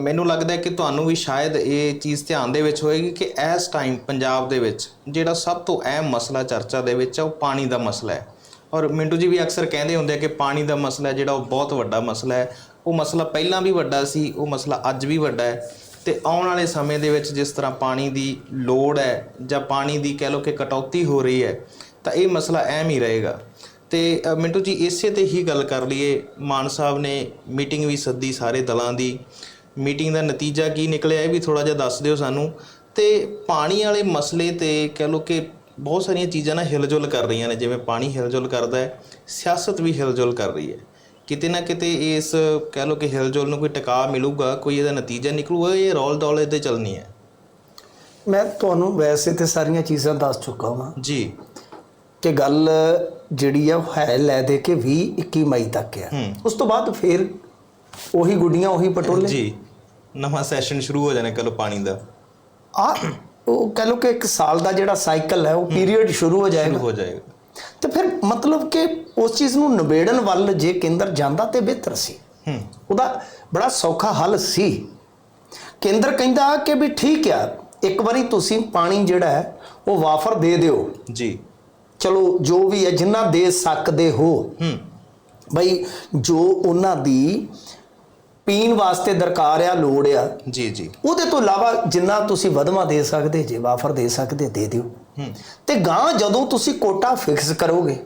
ਮੈਨੂੰ ਲੱਗਦਾ ਹੈ ਕਿ ਤੁਹਾਨੂੰ ਵੀ ਸ਼ਾਇਦ ਇਹ ਚੀਜ਼ ਧਿਆਨ ਦੇ ਵਿੱਚ ਹੋਏਗੀ ਕਿ ਇਸ ਟਾਈਮ ਪੰਜਾਬ ਦੇ ਵਿੱਚ ਜਿਹੜਾ ਸਭ ਤੋਂ ਅਹਿਮ ਮਸਲਾ ਚਰਚਾ ਦੇ ਵਿੱਚ ਹੈ ਉਹ ਪਾਣੀ ਦਾ ਮਸਲਾ ਹੈ। ਔਰ ਮਿੰਟੂ ਜੀ ਵੀ ਅਕਸਰ ਕਹਿੰਦੇ ਹੁੰਦੇ ਆ ਕਿ ਪਾਣੀ ਦਾ ਮਸਲਾ ਜਿਹੜਾ ਉਹ ਬਹੁਤ ਵੱਡਾ ਮਸਲਾ ਹੈ। ਉਹ ਮਸਲਾ ਪਹਿਲਾਂ ਵੀ ਵੱਡਾ ਸੀ, ਉਹ ਮਸਲਾ ਅੱਜ ਵੀ ਵੱਡਾ ਹੈ। ਤੇ ਆਉਣ ਵਾਲੇ ਸਮੇਂ ਦੇ ਵਿੱਚ ਜਿਸ ਤਰ੍ਹਾਂ ਪਾਣੀ ਦੀ ਲੋੜ ਹੈ ਜਾਂ ਪਾਣੀ ਦੀ ਕਹਿ ਲਓ ਕਿ ਕਟੌਤੀ ਹੋ ਰਹੀ ਹੈ, ਤਾਂ ਇਹ ਮਸਲਾ ਅਹਿਮ ਹੀ ਰਹੇਗਾ। ਤੇ ਮਿੰਟੂ ਜੀ ਇਸੇ ਤੇ ਹੀ ਗੱਲ ਕਰ ਲਈਏ। ਮਾਨ ਸਾਹਿਬ ਨੇ ਮੀਟਿੰਗ ਵੀ ਸੱਦੀ ਸਾਰੇ ਦਲਾਂ ਦੀ। ਮੀਟਿੰਗ ਦਾ ਨਤੀਜਾ ਕੀ ਨਿਕਲਿਆ ਇਹ ਵੀ ਥੋੜਾ ਜਿਹਾ ਦੱਸ ਦਿਓ ਸਾਨੂੰ। ਤੇ ਪਾਣੀ ਵਾਲੇ ਮਸਲੇ ਤੇ ਕਹਿ ਲਓ ਕਿ ਬਹੁਤ ਸਾਰੀਆਂ ਚੀਜ਼ਾਂ ਨਾ ਹਿਲਜੁਲ ਕਰ ਰਹੀਆਂ ਨੇ ਜਿਵੇਂ ਪਾਣੀ ਹਿਲਜੁਲ ਕਰਦਾ ਹੈ ਸਿਆਸਤ ਵੀ ਹਿਲਜੁਲ ਕਰ ਰਹੀ ਹੈ। ਕਿਤੇ ਨਾ ਕਿਤੇ ਇਸ ਕਹਿ ਲਓ ਕਿ ਹਿਲਜੁਲ ਨੂੰ ਕੋਈ ਟਿਕਾ ਮਿਲੂਗਾ ਕੋਈ ਇਹਦਾ ਨਤੀਜਾ ਨਿਕਲੂਗਾ ਇਹ ਰੌਲ ਦੌਲੇ ਤੇ ਚੱਲਣੀ ਹੈ। ਮੈਂ ਤੁਹਾਨੂੰ ਵੈਸੇ ਤੇ ਸਾਰੀਆਂ ਚੀਜ਼ਾਂ ਦੱਸ ਚੁੱਕਾ ਹਾਂ ਜੀ। ਕਿ ਗੱਲ ਜਿਹੜੀ ਆ ਹੈ ਲੈ ਦੇ ਕੇ 20 21 ਮਈ ਤੱਕ ਆ। ਉਸ ਤੋਂ ਬਾਅਦ ਫਿਰ ਉਹੀ ਗੁੱਡੀਆਂ ਉਹੀ ਪਟੋਲੇ? ਜੀ। ਨਵਾਂ ਸੈਸ਼ਨ ਸ਼ੁਰੂ ਹੋ ਜਾਣਾ ਕੱਲ ਪਾਣੀ ਦਾ। ਆ ਉਹ ਕਹ ਲਓ ਕਿ ਇੱਕ ਸਾਲ ਦਾ ਜਿਹੜਾ ਸਾਈਕਲ ਹੈ ਉਹ ਪੀਰੀਅਡ ਸ਼ੁਰੂ ਹੋ ਸ਼ੁਰੂ ਜਾਏਗਾ ਹੋ ਜਾਏਗਾ। ਤੇ ਫਿਰ ਮਤਲਬ ਕਿ ਉਸ ਚੀਜ਼ ਨੂੰ ਨਿਬੇੜਨ ਵੱਲ ਜੇ ਕੇਂਦਰ ਜਾਂਦਾ ਤੇ ਬਿਹਤਰ ਸੀ। ਹੂੰ। ਉਹਦਾ ਬੜਾ ਸੌਖਾ ਹੱਲ ਸੀ। ਕੇਂਦਰ ਕਹਿੰਦਾ ਕਿ ਵੀ ਠੀਕ ਆ ਇੱਕ ਵਾਰੀ ਤੁਸੀਂ ਪਾਣੀ ਜਿਹੜਾ ਹੈ ਉਹ ਵਾਫਰ ਦੇ ਦਿਓ। ਜੀ। ਚਲੋ ਜੋ ਵੀ ਹੈ ਜਿੰਨਾ ਦੇ ਸਕਦੇ ਹੋ। ਹੂੰ। ਬਈ ਜੋ ਉਹਨਾਂ ਦੀ ਪੀਣ ਵਾਸਤੇ ਦਰਕਾਰ ਆ ਲੋੜ ਆ। ਜੀ ਜੀ। ਉਹਦੇ ਤੋਂ ਇਲਾਵਾ ਜਿੰਨਾ ਤੁਸੀਂ ਵਧਵਾ ਦੇ ਸਕਦੇ ਜੇ ਵਾਫਰ ਦੇ ਸਕਦੇ ਦੇ ਦਿਓ। ਤੇ ਗਾਂ ਜਦੋਂ ਤੁਸੀਂ ਕੋਟਾ ਫਿਕਸ ਕਰੋਗੇ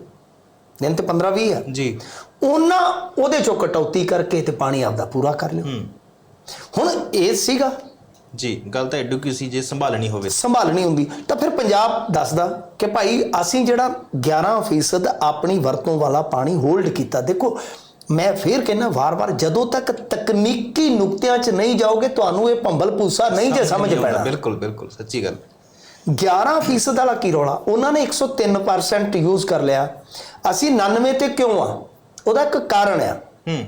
ਦਿਨ ਤੇ 15 20 ਆ। ਜੀ। ਉਹਨਾਂ ਉਹਦੇ ਚੋਂ ਕਟੌਤੀ ਕਰਕੇ ਤੇ ਪਾਣੀ ਆਪਦਾ ਪੂਰਾ ਕਰ ਲਿਓ। ਹੁਣ ਇਹ ਸੀਗਾ। ਜੀ ਗੱਲ ਤਾਂ ਐਡੂ ਕੀ ਸੀ ਜੇ ਸੰਭਾਲਣੀ ਹੋਵੇ। ਸੰਭਾਲਣੀ ਹੁੰਦੀ। ਤਾਂ ਫਿਰ ਪੰਜਾਬ ਦੱਸਦਾ ਕਿ ਭਾਈ ਅਸੀਂ ਜਿਹੜਾ 11% ਆਪਣੀ ਵਰਤੋਂ ਵਾਲਾ ਪਾਣੀ ਹੋਲਡ ਕੀਤਾ। ਦੇਖੋ ਮੈਂ ਫੇਰ ਕਹਿੰਦਾ ਵਾਰ-ਵਾਰ ਜਦੋਂ ਤੱਕ ਤਕਨੀਕੀ ਨੁਕਤਿਆਂ 'ਚ ਨਹੀਂ ਜਾਓਗੇ ਤੁਹਾਨੂੰ ਇਹ ਭੰਬਲ ਪੂਸਾ ਨਹੀਂ ਜੇ ਸਮਝ ਪੈਣਾ। ਬਿਲਕੁਲ ਬਿਲਕੁਲ ਸੱਚੀ ਗੱਲ। 11% ਵਾਲਾ ਕੀ ਰੌਲਾ? ਉਹਨਾਂ ਨੇ 103% ਯੂਜ਼ ਕਰ ਲਿਆ। ਅਸੀਂ 99 ਤੇ ਕਿਉਂ ਆ? ਉਹਦਾ ਇੱਕ ਕਾਰਨ ਆ। ਹੂੰ।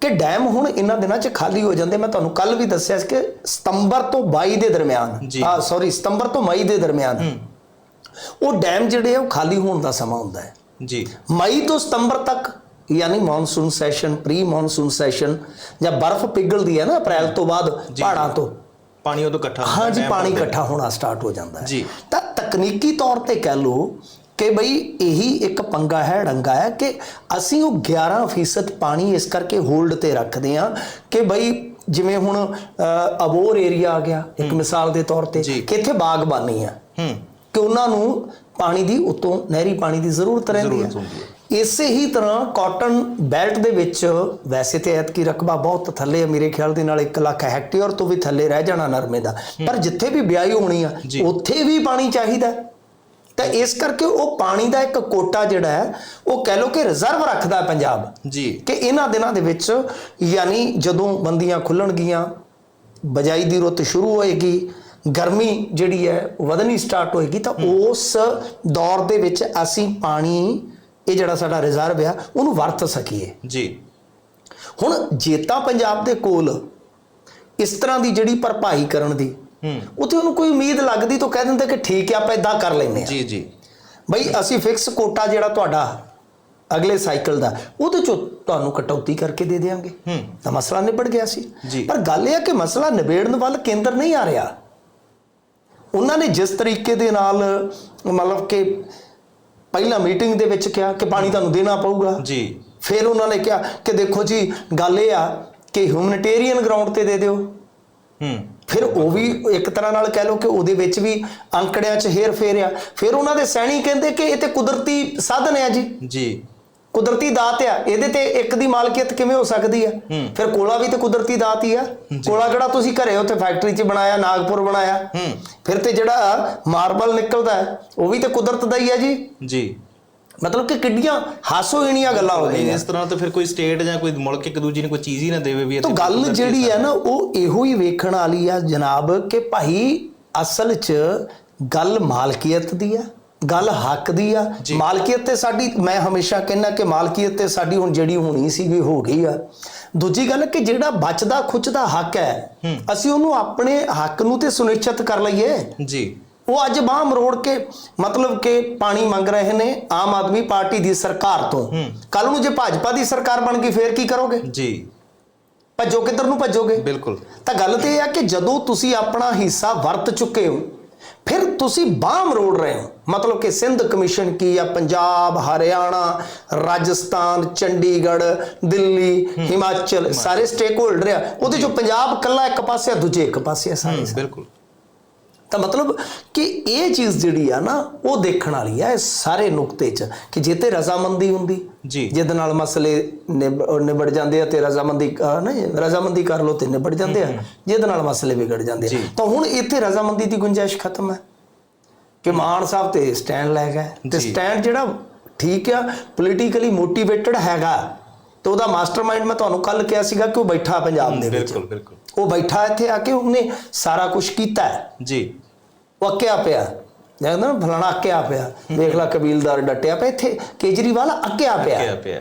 ਕਿ ਡੈਮ ਹੁਣ ਇਹਨਾਂ ਦਿਨਾਂ 'ਚ ਖਾਲੀ ਹੋ ਜਾਂਦੇ। ਮੈਂ ਤੁਹਾਨੂੰ ਕੱਲ ਵੀ ਦੱਸਿਆ ਸੀ ਕਿ ਸਤੰਬਰ ਤੋਂ 22 ਦੇ ਦਰਮਿਆਨ। ਹਾਂ ਸੌਰੀ ਸਤੰਬਰ ਤੋਂ ਮਈ ਦੇ ਦਰਮਿਆਨ ਉਹ ਡੈਮ ਜਿਹੜੇ ਆ ਉਹ ਖਾਲੀ ਹੋਣ ਦਾ ਸਮਾਂ ਹੁੰਦਾ ਹੈ। ਜੀ। ਮਈ ਤੋਂ ਸਤੰਬਰ ਤੱਕ ਯਾਨੀ monsoon session pre monsoon session ਜਾਂ ਬਰਫ਼ ਪਿਘਲਦੀ ਹੈ ਨਾ ਅਪ੍ਰੈਲ ਤੋਂ ਬਾਅਦ ਪਹਾੜਾਂ ਤੋਂ। ਪਾਣੀ ਉਦੋਂ ਇਕੱਠਾ ਹੁੰਦਾ ਹਾਂ ਜੀ ਡੈਮ ਪਾਣੀ ਇਕੱਠਾ ਹੋਣਾ ਸਟਾਰਟ ਹੋ ਜਾਂਦਾ ਹੈ। ਜੀ। ਤਾਂ ਤਕਨੀਕੀ ਤੌਰ ਤੇ ਕਹਿ ਲਓ ਕਿ ਬਈ ਇਹੀ ਇੱਕ ਪੰਗਾ ਹੈ ਡੰਗਾ ਹੈ ਕਿ ਅਸੀਂ ਉਹ 11% ਪਾਣੀ ਇਸ ਕਰਕੇ ਹੋਲਡ ਤੇ ਰੱਖਦੇ ਆ ਕਿ ਬਈ ਜਿਵੇਂ ਹੁਣ ਅਬੋਰ ਏਰੀਆ ਆ ਗਿਆ ਇੱਕ ਮਿਸਾਲ ਦੇ ਤੌਰ ਤੇ। ਕਿ ਇੱਥੇ ਬਾਗਬਾਨੀ ਆ ਹੂੰ। ਕਿ ਉਹਨਾਂ ਨੂੰ ਪਾਣੀ ਦੀ ਉਤੋਂ ਨਹਿਰੀ ਪਾਣੀ ਦੀ ਜ਼ਰੂਰਤ ਰਹਿੰਦੀ ਹੈ ਇਸੇ ਹੀ ਤਰ੍ਹਾਂ ਕਾਟਨ ਬੈਲਟ ਦੇ ਵਿੱਚ ਵੈਸੇ ਤੇ ਐਤਕੀ ਰਕਬਾ ਬਹੁਤ ਥੱਲੇ ਮੇਰੇ ਖਿਆਲ ਦੇ ਨਾਲ 1 ਲੱਖ ਹੈਕਟੇਅਰ ਤੋਂ ਵੀ ਥੱਲੇ ਰਹਿ ਜਾਣਾ ਨਰਮੇ ਦਾ। ਪਰ ਜਿੱਥੇ ਵੀ ਬਿਆਈ ਹੋਣੀ ਆ। ਉੱਥੇ ਵੀ ਪਾਣੀ ਚਾਹੀਦਾ। ਤਾਂ ਇਸ ਕਰਕੇ ਉਹ ਪਾਣੀ ਦਾ ਇੱਕ ਕੋਟਾ ਜਿਹੜਾ ਹੈ ਉਹ ਕਹਿ ਲੋ ਕਿ ਰਿਜ਼ਰਵ ਰੱਖਦਾ ਪੰਜਾਬ। ਜੀ। ਕਿ ਇਹਨਾਂ ਦਿਨਾਂ ਦੇ ਵਿੱਚ ਯਾਨੀ ਜਦੋਂ ਬੰਦੀਆਂ ਖੁੱਲਣਗੀਆਂ ਬਜਾਈ ਦੀ ਰੁੱਤ ਸ਼ੁਰੂ ਹੋਏਗੀ ਗਰਮੀ ਜਿਹੜੀ ਹੈ ਵਧਣੀ ਸਟਾਰਟ ਹੋਏਗੀ ਤਾਂ ਉਸ ਦੌਰ ਦੇ ਵਿੱਚ ਅਸੀਂ ਪਾਣੀ ਇਹ ਜਿਹੜਾ ਸਾਡਾ ਰਿਜ਼ਰਵ ਆ ਉਹਨੂੰ ਵਰਤ ਸਕੀਏ। ਜੀ। ਹੁਣ ਜੇਤਾ ਪੰਜਾਬ ਦੇ ਕੋਲ ਇਸ ਤਰ੍ਹਾਂ ਦੀ ਜਿਹੜੀ ਭਰਪਾਈ ਕਰਨ ਦੀ ਉਤੇ ਉਹਨੂੰ ਕੋਈ ਉਮੀਦ ਲੱਗਦੀ ਤਾਂ ਕਹਿ ਦਿੰਦੇ ਕਿ ਠੀਕ ਹੈ ਆਪਾਂ ਇਦਾਂ ਕਰ ਲੈਨੇ ਆ। ਜੀ ਜੀ। ਬਈ ਅਸੀਂ ਫਿਕਸ ਕੋਟਾ ਜਿਹੜਾ ਤੁਹਾਡਾ ਅਗਲੇ ਸਾਈਕਲ ਦਾ ਉਹਦੇ ਚੋਂ ਤੁਹਾਨੂੰ ਕਟੌਤੀ ਕਰਕੇ ਦੇ ਦੇਵਾਂਗੇ ਹੂੰ। ਤਾਂ ਮਸਲਾ ਨਿਬੜ ਗਿਆ ਸੀ। ਜੀ। ਪਰ ਗੱਲ ਇਹ ਹੈ ਕਿ ਮਸਲਾ ਨਿਬੇੜਨ ਵੱਲ ਕੇਂਦਰ ਨਹੀਂ ਆ ਰਿਹਾ। ਉਹਨਾਂ ਨੇ ਜਿਸ ਤਰੀਕੇ ਦੇ ਨਾਲ ਮਤਲਬ ਕਿ ਪਹਿਲਾਂ ਮੀਟਿੰਗ ਦੇ ਵਿੱਚ ਕਿਹਾ ਕਿ ਪਾਣੀ ਤੁਹਾਨੂੰ ਦੇਣਾ ਪਊਗਾ। ਜੀ। ਫਿਰ ਉਹਨਾਂ ਨੇ ਕਿਹਾ ਕਿ ਦੇਖੋ ਜੀ ਗੱਲ ਇਹ ਆ ਕਿ ਹਿਊਮਨਿਟੇਰੀਅਨ ਗਰਾਊਂਡ ਤੇ ਦੇ ਦਿਓ। ਹੂੰ। ਫਿਰ ਉਹ ਵੀ ਇੱਕ ਤਰ੍ਹਾਂ ਨਾਲ ਕਹਿ ਲਓ ਕਿ ਉਹਦੇ ਵਿੱਚ ਵੀ ਅੰਕੜਿਆਂ 'ਚ ਹੇਰ ਫੇਰ ਆ ਫਿਰ ਉਹਨਾਂ ਦੇ ਸੈਣੀ ਕਹਿੰਦੇ ਕਿ ਇਹ ਤੇ ਕੁਦਰਤੀ ਸਾਧਨ ਹੈ ਜੀ। ਜੀ। ਕੁਦਰਤੀ ਦਾਤ ਆ ਇਹਦੇ ਤੇ ਇੱਕ ਦੀ ਮਾਲਕੀਅਤ ਕਿਵੇਂ ਹੋ ਸਕਦੀ ਆ। ਫਿਰ ਕੋਲਾ ਵੀ ਤੇ ਕੁਦਰਤੀ ਦਾਤ ਹੀ ਆ। ਕੋਲਾ ਕਿਹੜਾ ਤੁਸੀਂ ਘਰੇ ਉੱਥੇ ਫੈਕਟਰੀ 'ਚ ਬਣਾਇਆ ਨਾਗਪੁਰ ਬਣਾਇਆ? ਫਿਰ ਤੇ ਜਿਹੜਾ ਮਾਰਬਲ ਨਿਕਲਦਾ ਹੈ, ਉਹ ਵੀ ਤੇ ਕੁਦਰਤ ਦਾ ਹੀ ਆ ਜੀ। ਜੀ। ਮਤਲਬ ਕਿ ਕਿੱਡੀਆਂ ਹਾਸੋਹੀਣੀਆਂ ਗੱਲਾਂ ਹੋ ਗਈਆਂ। ਇਸ ਤਰ੍ਹਾਂ ਤਾਂ ਫਿਰ ਕੋਈ ਸਟੇਟ ਜਾਂ ਕੋਈ ਮੁਲਕ ਇੱਕ ਦੂਜੀ ਨੂੰ ਕੋਈ ਚੀਜ਼ ਹੀ ਨਾ ਦੇਵੇ ਵੀ ਤਾਂ ਗੱਲ ਜਿਹੜੀ ਹੈ ਨਾ ਉਹ ਇਹੋ ਹੀ ਵੇਖਣ ਵਾਲੀ ਆ ਜਨਾਬ ਕਿ ਭਾਈ ਅਸਲ 'ਚ ਗੱਲ ਮਾਲਕੀਅਤ ਦੀ ਆ। ਗੱਲ ਹੱਕ ਦੀ ਆ। ਮਾਲਕੀਅਤ ਤੇ ਸਾਡੀ ਮੈਂ ਹਮੇਸ਼ਾ ਕਹਿੰਦਾ ਕਿ ਮਾਲਕੀਅਤ ਤੇ ਸਾਡੀ ਹੁਣ ਜਿਹੜੀ ਹੋਣੀ ਸੀ ਵੀ ਹੋ ਗਈ ਆ। ਦੂਜੀ ਗੱਲ ਕਿ ਜਿਹੜਾ ਬਚਦਾ ਖੁੱਚਦਾ ਹੱਕ ਹੈ ਅਸੀਂ ਉਹਨੂੰ ਆਪਣੇ ਹੱਕ ਨੂੰ ਤੇ ਸੁਨਿਸ਼ਚਿਤ ਕਰ ਲਈਏ। ਜੀ। ਉਹ ਅੱਜ ਬਾਹ ਮਰੋੜ ਕੇ ਮਤਲਬ ਕਿ ਪਾਣੀ ਮੰਗ ਰਹੇ ਨੇ ਆਮ ਆਦਮੀ ਪਾਰਟੀ ਦੀ ਸਰਕਾਰ ਤੋਂ। ਕੱਲ ਨੂੰ ਜੇ ਭਾਜਪਾ ਦੀ ਸਰਕਾਰ ਬਣ ਗਈ ਫੇਰ ਕੀ ਕਰੋਗੇ? ਜੀ। ਭੱਜੋ ਕਿੱਧਰ ਨੂੰ ਭੱਜੋਗੇ? ਬਿਲਕੁਲ। ਤਾਂ ਗੱਲ ਤੇ ਇਹ ਆ ਕਿ ਜਦੋਂ ਤੁਸੀਂ ਆਪਣਾ ਹਿੱਸਾ ਵਰਤ ਚੁੱਕੇ ਹੋ ਫਿਰ ਤੁਸੀਂ ਬਾਹ ਮਰੋੜ ਰਹੇ ਹੋ। ਮਤਲਬ ਕਿ ਸਿੰਧ ਕਮਿਸ਼ਨ ਕੀ ਆ? ਪੰਜਾਬ ਹਰਿਆਣਾ ਰਾਜਸਥਾਨ ਚੰਡੀਗੜ੍ਹ ਦਿੱਲੀ ਹਿਮਾਚਲ ਸਾਰੇ ਸਟੇਕ ਹੋਲਡਰ ਆ। ਉਹਦੇ ਚੋਂ ਪੰਜਾਬ ਕੱਲਾ ਇੱਕ ਪਾਸੇ ਆ ਦੂਜੇ ਇੱਕ ਪਾਸੇ ਆ ਸਾਰੇ ਬਿਲਕੁਲ। ਤਾਂ ਮਤਲਬ ਕਿ ਇਹ ਚੀਜ਼ ਜਿਹੜੀ ਆ ਨਾ ਉਹ ਦੇਖਣ ਵਾਲੀ ਆ ਇਸ ਸਾਰੇ ਨੁਕਤੇ 'ਚ ਕਿ ਜੇ ਤੇ ਰਜ਼ਾਮੰਦੀ ਹੁੰਦੀ ਜੀ। ਜਿਹਦੇ ਨਾਲ ਮਸਲੇ ਨਿਬੜ ਜਾਂਦੇ ਆ ਤੇ ਰਜ਼ਾਮੰਦੀ ਨਹੀਂ ਰਜ਼ਾਮੰਦੀ ਕਰ ਲੋ ਤੇ ਨਿਬੜ ਜਾਂਦੇ ਆ ਜਿਹਦੇ ਨਾਲ ਮਸਲੇ ਵਿਗੜ ਜਾਂਦੇ ਆ। ਤਾਂ ਹੁਣ ਇੱਥੇ ਰਜ਼ਾਮੰਦੀ ਦੀ ਗੁੰਜਾਇਸ਼ ਖਤਮ ਹੈ। ਕਿ ਮਾਨ ਸਾਹਿਬ ਤੇ ਸਟੈਂਡ ਲੈ ਗਏ। ਤੇ। ਸਟੈਂਡ ਜਿਹੜਾ ਠੀਕ ਆ ਪੋਲੀਟੀਕਲੀ ਮੋਟੀਵੇਟਡ ਹੈਗਾ ਤੇ ਉਹਦਾ ਮਾਸਟਰਮਾਈਂਡ ਮੈਂ ਤੁਹਾਨੂੰ ਕੱਲ ਕਿਹਾ ਸੀਗਾ ਕਿ ਉਹ ਬੈਠਾ ਪੰਜਾਬ ਦੇ ਵਿੱਚ। ਬਿਲਕੁਲ ਬਿਲਕੁਲ। ਉਹ ਬੈਠਾ ਇੱਥੇ ਆ ਕੇ ਉਹਨੇ ਸਾਰਾ ਕੁਝ ਕੀਤਾ। ਹੈ ਜੀ। ਉਹ ਅੱਕਿਆ ਪਿਆ। ਨਾ ਫਲਾਣਾ ਅੱਕਿਆ ਪਿਆ। ਦੇਖ ਲੈ ਕਬੀਲਦਾਰ ਡਟਿਆ ਪਿਆ ਇੱਥੇ ਕੇਜਰੀਵਾਲ ਅੱਕਿਆ ਪਿਆ। ਪਿਆ।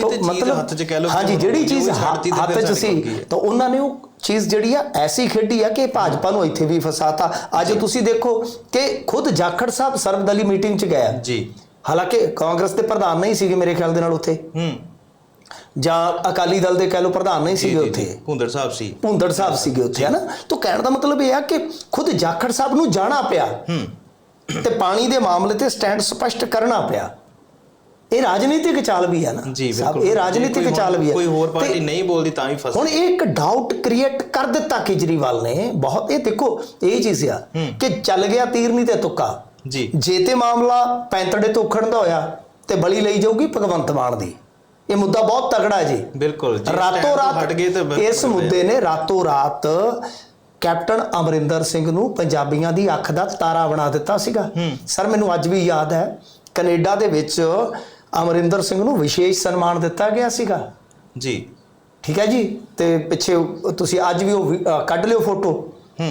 ਤਾਂ ਚੀਜ਼ ਹੱਥ 'ਚ ਕਹਿ ਲਓ ਹਾਂਜੀ ਜਿਹੜੀ ਚੀਜ਼ ਹੱਥ 'ਚ ਸੀ? ਤਾਂ ਉਹਨਾਂ ਨੇ ਉਹ ਚੀਜ਼ ਜਿਹੜੀ ਆ ਐਸੀ ਖੇਡੀ ਆ ਕਿ ਭਾਜਪਾ ਨੂੰ ਇੱਥੇ ਵੀ ਫਸਾਤਾ। ਅੱਜ ਤੁਸੀਂ ਦੇਖੋ ਕਿ ਖੁਦ ਜਾਖੜ ਸਾਹਿਬ ਸਰਬਦਲੀ ਮੀਟਿੰਗ 'ਚ ਗਿਆ ਜੀ। ਹਾਲਾਂਕਿ ਕਾਂਗਰਸ ਦੇ ਪ੍ਰਧਾਨ ਨਹੀਂ ਸੀਗੇ ਮੇਰੇ ਖਿਆਲ ਦੇ ਨਾਲ ਉੱਥੇ। ਹੂੰ। ਜਾਂ ਅਕਾਲੀ ਦਲ ਦੇ ਕਹਿ ਲਓ ਪ੍ਰਧਾਨ ਨਹੀਂ ਸੀਗੇ ਉੱਥੇ। ਭੁੰਦੜ ਸਾਹਿਬ ਸੀ। ਭੁੰਦੜ ਸਾਹਿਬ ਸੀਗੇ ਉੱਥੇ ਹੈ ਨਾ ਤਾਂ ਕਹਿਣ ਦਾ ਮਤਲਬ ਇਹ ਆ ਕਿ ਖੁਦ ਜਾਖੜ ਸਾਹਿਬ ਨੂੰ ਜਾਣਾ ਪਿਆ। ਹੂੰ। ਤੇ ਪਾਣੀ ਦੇ ਮਾਮਲੇ ਤੇ ਸਟੈਂਡ ਸਪਸ਼ਟ ਕਰਨਾ ਪਿਆ। ਇਹ ਰਾਜਨੀਤਿਕ ਚਾਲ ਵੀ ਹੈ ਨਾ। ਜੀ ਬਿਲਕੁਲ। ਇਹ ਰਾਜਨੀਤਿਕ ਚਾਲ ਵੀ ਹੈ। ਕੋਈ ਹੋਰ ਪਾਰਟੀ ਨਹੀਂ ਬੋਲਦੀ ਤਾਂ ਵੀ ਫਸ ਹੁਣ ਇਹ ਇੱਕ ਡਾਊਟ ਕ੍ਰੀਏਟ ਕਰ ਦਿੱਤਾ ਕੇਜਰੀਵਾਲ ਨੇ। ਬਹੁਤ ਇਹ ਦੇਖੋ ਇਹ ਚੀਜ਼ ਆ ਕਿ ਚੱਲ ਗਿਆ ਤੀਰ ਨਹੀਂ ਤੇ ਤੁੱਕਾ। ਜੀ। ਜੇ ਤੇ ਮਾਮਲਾ ਪੈਂਤੜੇ ਤੋਂ ਉਖੜਨ ਦਾ ਹੋਇਆ ਤੇ ਬਲੀ ਲਈ ਜਾਊਗੀ ਭਗਵੰਤ ਮਾਨ ਦੀ। ਇਹ ਮੁੱਦਾ ਬਹੁਤ ਤਗੜਾ ਹੈ ਜੀ। ਬਿਲਕੁਲ ਜੀ। ਰਾਤੋਂ ਰਾਤ ਹਟ ਗਏ ਤਾਂ ਬਿਲਕੁਲ ਇਸ ਮੁੱਦੇ ਨੇ ਰਾਤੋਂ ਰਾਤ ਕੈਪਟਨ ਅਮਰਿੰਦਰ ਸਿੰਘ ਨੂੰ ਪੰਜਾਬੀਆਂ ਦੀ ਅੱਖ ਦਾ ਤਾਰਾ ਬਣਾ ਦਿੱਤਾ ਸੀਗਾ। ਸਰ ਮੈਨੂੰ ਅੱਜ ਵੀ ਯਾਦ ਹੈ ਕੈਨੇਡਾ ਦੇ ਵਿੱਚ ਅਮਰਿੰਦਰ ਸਿੰਘ ਨੂੰ ਵਿਸ਼ੇਸ਼ ਸਨਮਾਨ ਦਿੱਤਾ ਗਿਆ ਸੀਗਾ। ਜੀ। ਠੀਕ ਹੈ ਜੀ? ਤੇ ਪਿੱਛੇ ਤੁਸੀਂ ਅੱਜ ਵੀ ਉਹ ਕੱਢ ਲਿਓ ਫੋਟੋ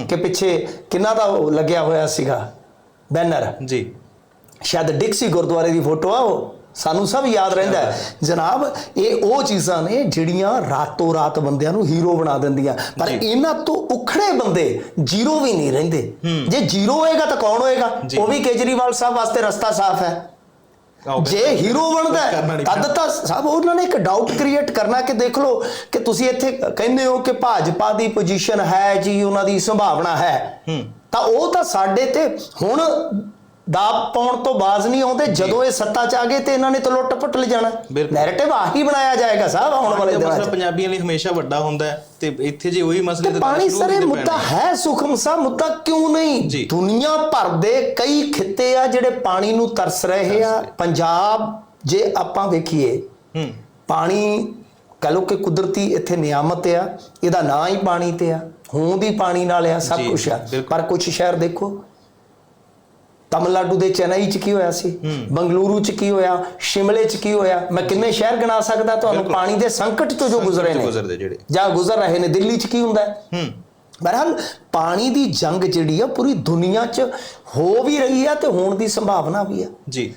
ਕਿ ਪਿੱਛੇ ਕਿੰਨਾ ਦਾ ਲੱਗਿਆ ਹੋਇਆ ਸੀਗਾ? ਬੈਨਰ। ਜੀ। ਸ਼ਾਇਦ ਡਿਕਸੀ ਗੁਰਦੁਆਰੇ ਦੀ ਫੋਟੋ ਆ ਉਹ। ਸਾਨੂੰ ਸਭ ਯਾਦ ਰਹਿੰਦਾ ਹੈ। ਜਨਾਬ ਇਹ ਉਹ ਚੀਜ਼ਾਂ ਨੇ ਜਿਹੜੀਆਂ ਰਾਤੋਂ ਰਾਤ ਬੰਦਿਆਂ ਨੂੰ ਹੀਰੋ ਬਣਾ ਦਿੰਦੀਆਂ। ਪਰ। ਇਹਨਾਂ ਤੋਂ ਉਖੜੇ ਬੰਦੇ ਜ਼ੀਰੋ ਵੀ ਨਹੀਂ ਰਹਿੰਦੇ। ਜੇ ਜ਼ੀਰੋ ਹੋਏਗਾ ਤਾਂ ਕੌਣ ਹੋਏਗਾ। ਉਹ ਵੀ ਕੇਜਰੀਵਾਲ ਸਾਹਿਬ ਵਾਸਤੇ ਰਸਤਾ ਸਾਫ਼ ਹੈ। ਜੇ। ਹੀਰੋ ਬਣਦਾ ਤਦ ਤਾਂ ਸਭ ਉਹਨਾਂ ਨੇ ਇੱਕ ਡਾਊਟ ਕ੍ਰੀਏਟ ਕਰਨਾ ਕਿ ਦੇਖ ਲਓ ਕਿ ਤੁਸੀਂ ਇੱਥੇ ਕਹਿੰਦੇ ਹੋ ਕਿ ਭਾਜਪਾ ਦੀ ਪੋਜੀਸ਼ਨ ਹੈ ਜੀ ਉਹਨਾਂ ਦੀ ਸੰਭਾਵਨਾ ਹੂੰ। ਤਾਂ ਉਹ ਤਾਂ ਸਾਡੇ ਤੇ ਹੁਣ ਦਾਬ ਪਾਉਣ ਤੋਂ ਬਾਜ਼ ਨਹੀਂ ਆਉਂਦੇ ਜਦੋਂ ਇਹ ਸੱਤਾ 'ਚ ਆ ਗਏ ਤੇ ਇਹਨਾਂ ਨੇ ਤਾਂ ਲੁੱਟ ਪੁੱਟ ਲੈ ਜਾਣਾ। ਨੈਰੇਟਿਵ ਆਹੀ ਬਣਾਇਆ ਜਾਏਗਾ ਸਾਹਿਬ ਆਉਣ ਵਾਲੇ ਦਿਨਾਂ ਮਸਲਾ 'ਚ। ਪੰਜਾਬੀਆਂ ਲਈ ਹਮੇਸ਼ਾ ਵੱਡਾ ਹੁੰਦਾ ਹੈ ਤੇ ਇੱਥੇ ਜੇ ਉਹੀ ਮਸਲੇ ਤੇ ਪਾਣੀ ਸ਼ੁਰੂ ਮੁੱਦਾ। ਹੈ। ਸੁਖਮ ਸਾਹਿਬ ਮੁੱਦਾ ਕਿਉਂ ਨਹੀਂ। ਦੁਨੀਆ ਭਰ ਦੇ ਕਈ ਖਿੱਤੇ ਆ ਜਿਹੜੇ ਪਾਣੀ ਨੂੰ ਤਰਸ ਰਹੇ ਆ। ਪੰਜਾਬ ਜੇ ਆਪਾਂ ਵੇਖੀਏ ਹੂੰ। ਪਾਣੀ ਕਹ ਲਓ ਕਿ ਕੁਦਰਤੀ ਇੱਥੇ ਨਿਆਮਤ ਆ ਇਹਦਾ ਨਾਂ ਹੀ ਪਾਣੀ ਤੇ ਆ। ਹੋਂਦ ਹੀ ਪਾਣੀ ਨਾਲ ਆ ਸਭ ਕੁਝ ਆ। ਪਰ ਕੁਝ ਸ਼ਹਿਰ ਦੇਖੋ ਤਮਿਲਨਾਡੂ ਦੇ ਚੇਨਈ ਚ ਕੀ ਹੋਇਆ ਸੀ? ਬੰਗਲੁਰੂ ਚ ਕੀ ਹੋਇਆ? ਸ਼ਿਮਲੇ ਚ ਕੀ ਹੋਇਆ? ਮੈਂ ਕਿੰਨੇ ਸ਼ਹਿਰ ਗਿਣਾ ਸਕਦਾ ਤੁਹਾਨੂੰ। ਪਾਣੀ ਦੇ ਸੰਕਟ ਤੋਂ ਜੋ ਗੁਜ਼ਰੇ ਨੇ। ਜਾਂ ਗੁਜ਼ਰ ਰਹੇ ਨੇ ਦਿੱਲੀ ਚ ਕੀ ਹੁੰਦਾ ਹੈ? ਹੂੰ। ਬਹਰਹਾਲ ਪਾਣੀ ਦੀ ਜੰਗ ਜਿਹੜੀ ਆ ਪੂਰੀ ਦੁਨੀਆ 'ਚ ਹੋ ਵੀ ਰਹੀ ਆ ਤੇ ਹੋਣ ਦੀ ਸੰਭਾਵਨਾ ਵੀ ਆ। ਜੀ।